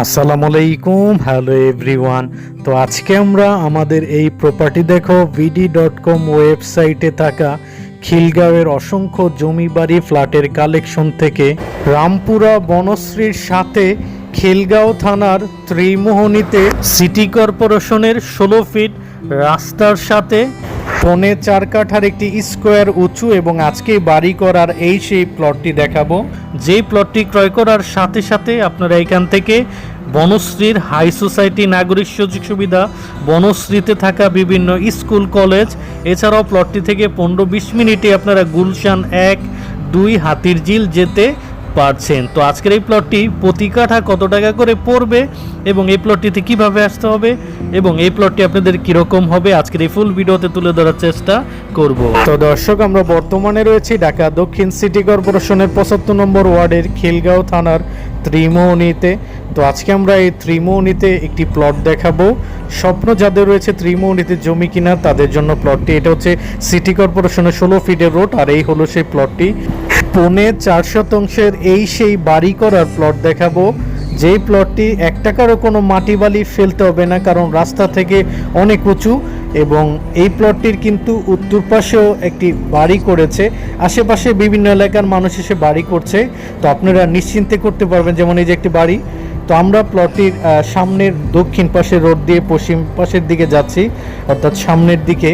আসসালামু আলাইকুম। Hello everyone তো আজকে আমরা আমাদের এই প্রপার্টি দেখো ভিডি ডট কম ওয়েবসাইটে থাকা খিলগাঁওয়ের অসংখ্য জমি বাড়ি ফ্ল্যাটের কালেকশন থেকে রামপুরা বনশ্রীর সাথে খিলগাঁও থানার ত্রিমোহনীতে সিটি কর্পোরেশনের ষোলো ফিট রাস্তার সাথে পনে চার কাঠার একটি স্কোয়ার উঁচু এবং আজকে বাড়ি করার এই সেই প্লটটি দেখাবো। যেই প্লটটি ক্রয় করার সাথে সাথে আপনারা এখান থেকে বনশ্রীর হাই সোসাইটি নাগরিক সুযোগ সুবিধা, বনশ্রীতে থাকা বিভিন্ন স্কুল, কলেজ, এছাড়াও প্লটটি থেকে পনেরো বিশ মিনিটে আপনারা গুলশান এক, দুই হাতির ঝিল যেতে পারছেন। তো আজকের এই প্লটটি প্রতি কাঠা কত টাকা করে পড়বে এবং এই প্লটটিতে কীভাবে আসতে হবে এবং এই প্লটটি আপনাদের কীরকম হবে আজকের এই ফুল ভিডিওতে তুলে ধরার চেষ্টা করব। তো দর্শক, আমরা বর্তমানে রয়েছি ঢাকা দক্ষিণ সিটি কর্পোরেশনের পঁচাত্তর নম্বর ওয়ার্ডের খিলগাঁও থানার ত্রিমোহনীতে তো আজকে আমরা এই ত্রিমোহনীতে একটি প্লট দেখাবো। স্বপ্ন যাদের রয়েছে ত্রিমোহনীতে জমি কিনা, তাদের জন্য প্লটটি এটা হচ্ছে সিটি কর্পোরেশনের ষোলো ফিটের রোড আর এই হলো সেই প্লটটি পৌনে চার শতাংশের এই সেই বাড়ি করার প্লট দেখাবো। যেই প্লটটি এক টাকারও কোনো মাটি বালি ফেলতে হবে না, কারণ রাস্তা থেকে অনেক উঁচু এবং এই প্লটটির কিন্তু উত্তর পাশেও একটি বাড়ি করেছে। আশেপাশে বিভিন্ন এলাকার মানুষ এসে বাড়ি করছে। তো আপনারা নিশ্চিন্তে করতে পারবেন যেমন এই যে একটি বাড়ি। তো আমরা প্লটটির সামনের দক্ষিণ পাশে রোড দিয়ে পশ্চিম পাশের দিকে যাচ্ছি, অর্থাৎ সামনের দিকে।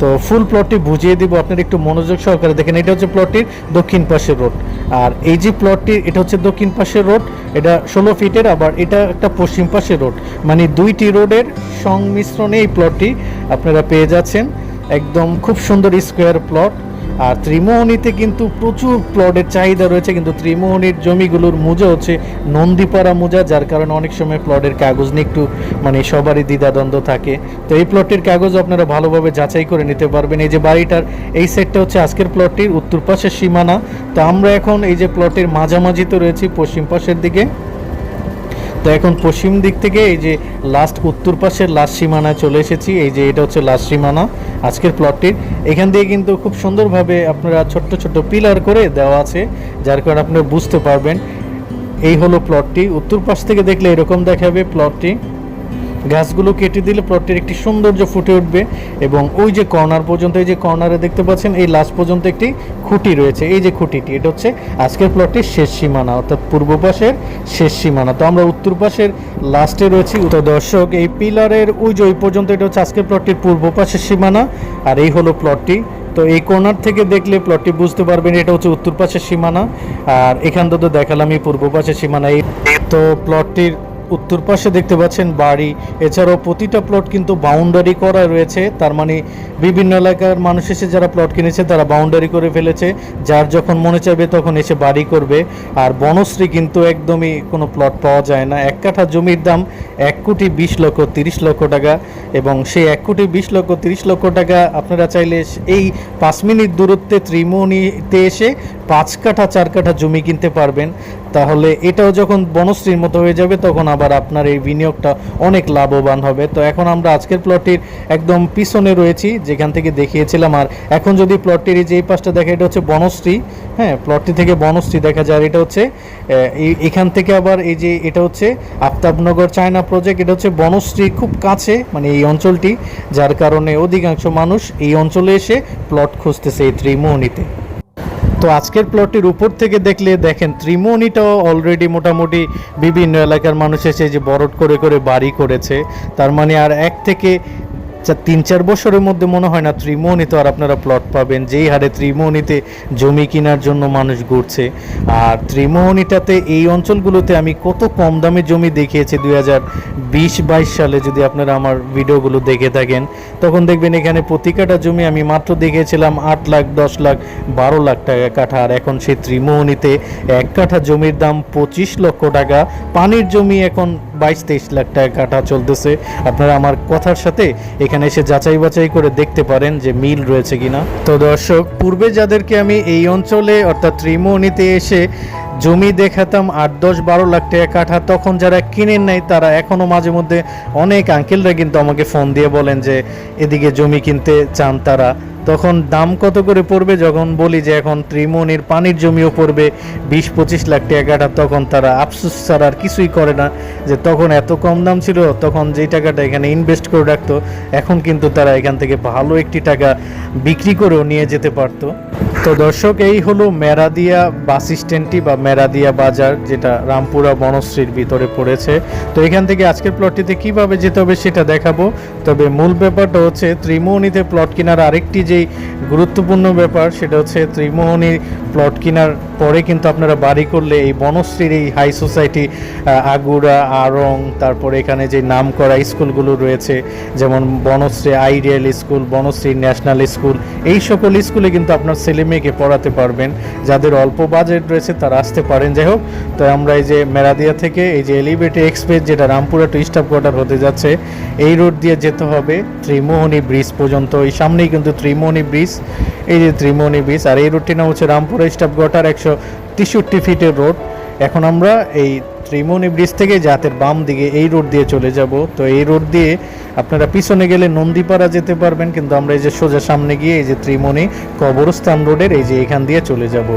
তো ফুল প্লটটি বুঝিয়ে দিব, আপনার একটু মনোযোগ সহকারে দেখেন, এটা হচ্ছে প্লটটির দক্ষিণ পাশের রোড আর এই যে প্লটটি এটা হচ্ছে দক্ষিণ পাশের রোড এটা ষোলো ফিটের আবার এটা একটা পশ্চিম পাশের রোড মানে দুইটি রোডের সংমিশ্রণে এই প্লটটি আপনারা পেয়ে যাচ্ছেন। একদম খুব সুন্দর স্কোয়ার প্লট আর ত্রিমোহনীতে কিন্তু প্রচুর প্লটের চাহিদা রয়েছে, কিন্তু ত্রিমোহনীর জমিগুলোর মোজা হচ্ছে নন্দীপাড়া মোজা, যার কারণে অনেক সময় প্লটের কাগজ নিয়ে একটু মানে সবারই দ্বিধাদ্বন্দ্ব থাকে। তো এই প্লটের কাগজ আপনারা ভালোভাবে যাচাই করে নিতে পারবেন। এই যে বাড়িটার, এই সেটটা হচ্ছে আজকের প্লটটির, উত্তর পাশের সীমানা। তো আমরা এখন এই যে প্লটের মাঝামাঝিতে রয়েছি, পশ্চিম পাশের দিকে। তো এখন পশ্চিম দিক থেকে এই যে লাস্ট উত্তর পাশের লাস্ট সীমানায় চলে এসেছি, এই যে এটা হচ্ছে লাস্ট সীমানা, আজকের প্লটটির এখান দিয়ে কিন্তু খুব সুন্দরভাবে আপনারা ছোট্ট ছোট্ট পিলার করে দেওয়া আছে, যার কারণে আপনারা বুঝতে পারবেন। এই হলো প্লটটি উত্তর পাশ থেকে দেখলে এরকম দেখাবে প্লটটি গাছগুলো কেটে দিলে প্লটটির একটি সৌন্দর্য ফুটে উঠবে এবং ওই যে কর্নার পর্যন্ত, এই যে কর্নারে দেখতে পাচ্ছেন, এই লাস্ট পর্যন্ত একটি খুঁটি রয়েছে। এই যে খুঁটিটি, এটা হচ্ছে আজকের প্লটটির শেষ সীমানা, অর্থাৎ পূর্ব পাশের শেষ সীমানা। তো আমরা উত্তর পাশের লাস্টে রয়েছি তো দর্শক। এই পিলারের ওই যে ওই পর্যন্ত, এটা হচ্ছে আজকের প্লটটির পূর্ব পাশের সীমানা, আর এই হলো প্লটটি। তো এই কর্নার থেকে দেখলে প্লটটি বুঝতে পারবেন, এটা হচ্ছে উত্তর পাশের সীমানা, আর এখান থেকে তো এই পূর্ব পাশের সীমানা। এই তো প্লটটির উত্তর পাশে দেখতে পাচ্ছেন বাড়ি। এছাড়াও প্রতিটা প্লট কিন্তু বাউন্ডারি করা রয়েছে। তার মানে বিভিন্ন এলাকার মানুষ এসে যারা প্লট কিনেছে, তারা বাউন্ডারি করে ফেলেছে। যার যখন মনে চাইবে তখন এসে বাড়ি করবে। আর বনশ্রী কিন্তু একদমই কোনো প্লট পাওয়া যায় না। এক কাঠা জমির দাম এক কোটি বিশ লক্ষ তিরিশ লক্ষ টাকা। এবং সেই এক কোটি বিশ লক্ষ তিরিশ লক্ষ টাকা আপনারা চাইলে এই পাঁচ মিনিট দূরত্বে ত্রিমোহনীতে এসে পাঁচ কাঠা, চার কাঠা জমি কিনতে পারবেন। তাহলে এটাও যখন বনশ্রীর মতো হয়ে যাবে, তখন আবার আপনার এই বিনিয়োগটা অনেক লাভবান হবে। তো এখন আমরা আজকের প্লটটির একদম পিছনে রয়েছি, যেখান থেকে দেখিয়েছিলাম। আর এখন যদি প্লটটির এই যে পাশটা দেখা, এটা হচ্ছে বনশ্রী। হ্যাঁ প্লটটি থেকে বনশ্রী দেখা যায়। এটা হচ্ছে এখান থেকে আবার এই যে এটা হচ্ছে আফতাবনগর চায়না প্রজেক্ট এটা হচ্ছে বনশ্রী খুব কাছে মানে এই অঞ্চলটি। যার কারণে অধিকাংশ মানুষ এই অঞ্চলে এসে প্লট খুঁজতেছে এই ত্রিমোহনীতে। তো আজকের প্লটটির উপর থেকে দেখলে দেখেন ত্রিমোহনীটাও অলরেডি মোটামুটি বিভিন্ন এলাকার মানুষ এসে যে বরট করে করে বাড়ি করেছে। তার মানে আর এক থেকে তিন চার বছরের মধ্যে মনে হয় না ত্রিমোহনীতে আর আপনারা প্লট পাবেন? যেই হারে ত্রিমোহনীতে জমি কেনার জন্য মানুষ ঘুরছে। আর ত্রিমোহনীটাতে এই অঞ্চলগুলোতে আমি কত কম দামে জমি দেখিয়েছি দুই হাজার বিশ বাইশ সালে, যদি আপনারা আমার ভিডিওগুলো দেখে থাকেন। তখন দেখবেন এখানে প্রতি কাঠা জমি আমি মাত্র দেখিয়েছিলাম আট লাখ, দশ লাখ, বারো লাখ টাকা কাঠা। আর এখন সেই ত্রিমোহনীতে এক কাঠা জমির দাম পঁচিশ লক্ষ টাকা। পানির জমি এখন বাইশ তেইশ লাখ টাকা কাঠা চলতেছে। আপনারা আমার কথার সাথে এখানে এসে যাচাই বাছাই করে দেখতে পারেন যে মিল রয়েছে কিনা। তো দর্শক, পূর্বে যাদেরকে আমি এই অঞ্চলে অর্থাৎ ত্রিমোহনীতে এসে জমি দেখাতাম আট, দশ, বারো লাখ টাকা কাঠা। তখন যারা কিনেন নাই, তারা এখনও মাঝে মধ্যে অনেক আঙ্কেলরা কিন্তু আমাকে ফোন দিয়ে বলেন যে, এদিকে জমি কিনতে চান তারা। তখন দাম কত করে পড়বে? যখন বলি যে, এখন ত্রিমণির পানির জমিও পড়বে বিশ, পঁচিশ লাখ টাকা কাঠা। তখন তারা আফসোস ছাড়া আর কিছুই করে না যে, তখন এত কম দাম ছিল, তখন যেই টাকাটা এখানে ইনভেস্ট করে রাখতো, এখন কিন্তু তারা এখান থেকে ভালো একটি টাকা বিক্রি করেও নিয়ে যেতে পারতো। তো দর্শক, এই হলো মেরাদিয়া বাস স্ট্যান্ডটি বা মেরাদিয়া বাজার, যেটা রামপুরা বনশ্রীর ভিতরে পড়েছে। তো এখান থেকে আজকের প্লটটিতে কীভাবে যেতে হবে সেটা দেখাবো। তবে মূল ব্যাপারটা হচ্ছে, ত্রিমোহনীতে প্লট কেনার আরেকটি যেই গুরুত্বপূর্ণ ব্যাপার, সেটা হচ্ছে ত্রিমোহনী প্লট কেনার পরে কিন্তু আপনারা বাড়ি করলে এই বনশ্রীর এই হাই সোসাইটি আগুড়া আরং তারপরে এখানে যে নাম করা স্কুলগুলো রয়েছে, যেমন Banasree ideal school, Banasree national school, এই সকল স্কুলে কিন্তু আপনার ছেলে মেয়েকে পড়াতে পারবেন। যাদের অল্প বাজেট রয়েছে, তারা আসতে পারেন। যাই হোক, তো আমরা এই যে মেরাদিয়া থেকে এই যে এলিভেটেড এক্সপ্রেস যেটা রামপুরা টু স্টাফ কোয়ার্টার হতে যাচ্ছে, এই রোড দিয়ে যেতে হবে ত্রিমোহনী ব্রিজ পর্যন্ত। এই সামনেই কিন্তু ত্রিমোহনী ব্রিজ, এই যে ত্রিমোহনী ব্রিজ, আর এই রোডটির নাম হচ্ছে রামপুরা স্টাফ কোয়ার্টার একশো তেষট্টি ফিটের রোড। এখন আমরা এই ত্রিমোহনী ব্রিজ থেকে জাতের বাম দিকে এই রোড দিয়ে চলে যাব। তো এই রোড দিয়ে আপনারা পিছনে গেলে নন্দীপাড়া যেতে পারবেন, কিন্তু আমরা এই যে সোজা সামনে গিয়ে এই যে ত্রিমণি কবরস্থান রোডের এই যে এখান দিয়ে চলে যাব।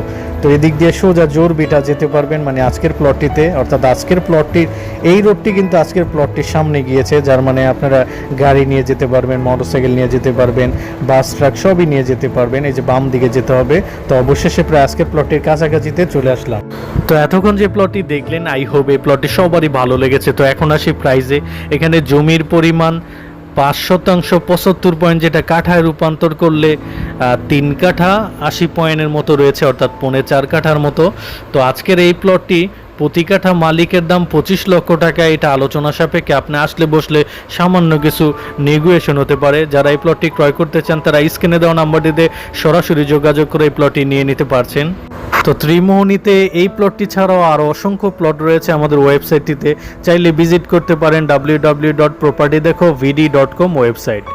তো এদিক দিয়ে সোজা জোর বিটা যেতে পারবেন মানে আজকের প্লটটিতে অর্থাৎ আজকের প্লটটির এই রোডটি কিন্তু আজকের প্লটটির সামনে গিয়েছে, যার মানে আপনারা গাড়ি নিয়ে যেতে পারবেন মোটরসাইকেল নিয়ে যেতে পারবেন বাস ট্রাক সবই নিয়ে যেতে পারবেন, এই যে বাম দিকে যেতে হবে। তো অবশেষে প্রায় আজকের প্লটটির কাছাকাছিতে চলে আসলাম। তো এতক্ষণ যে প্লটটি দেখলেন আই হোপ এই প্লটটি সবারই ভালো লেগেছে। তো এখন আসি প্রাইজে এখানে জমির পরিমাণ পাঁচ শতাংশ, পঁচাত্তর পয়েন্ট যেটা কাঠায় রূপান্তর করলে তিন কাঠা, আশি পয়েন্টের মতো রয়েছে, অর্থাৎ পৌনে চার কাঠার মতো। তো আজকের এই প্লটটি প্রতি কাঠা মালিকের দাম পঁচিশ লক্ষ টাকা, এটা আলোচনা সাপেক্ষে আপনি আসলে বসলে সামান্য কিছু নেগুয়েশন হতে পারে। যারা এই প্লটটি ক্রয় করতে চান, তারা স্ক্রিনে দেওয়া নাম্বারটিতে সরাসরি যোগাযোগ করে এই প্লটটি নিয়ে নিতে পারছেন। তো ত্রিমোহনীতে এই প্লটটি ছাড়াও আরও অসংখ্য প্লট রয়েছে আমাদের ওয়েবসাইটটিতে চাইলে ভিজিট করতে পারেন ডাব্লিউ ডট প্রপার্টি দেখো ভিডি ডট কম ওয়েবসাইট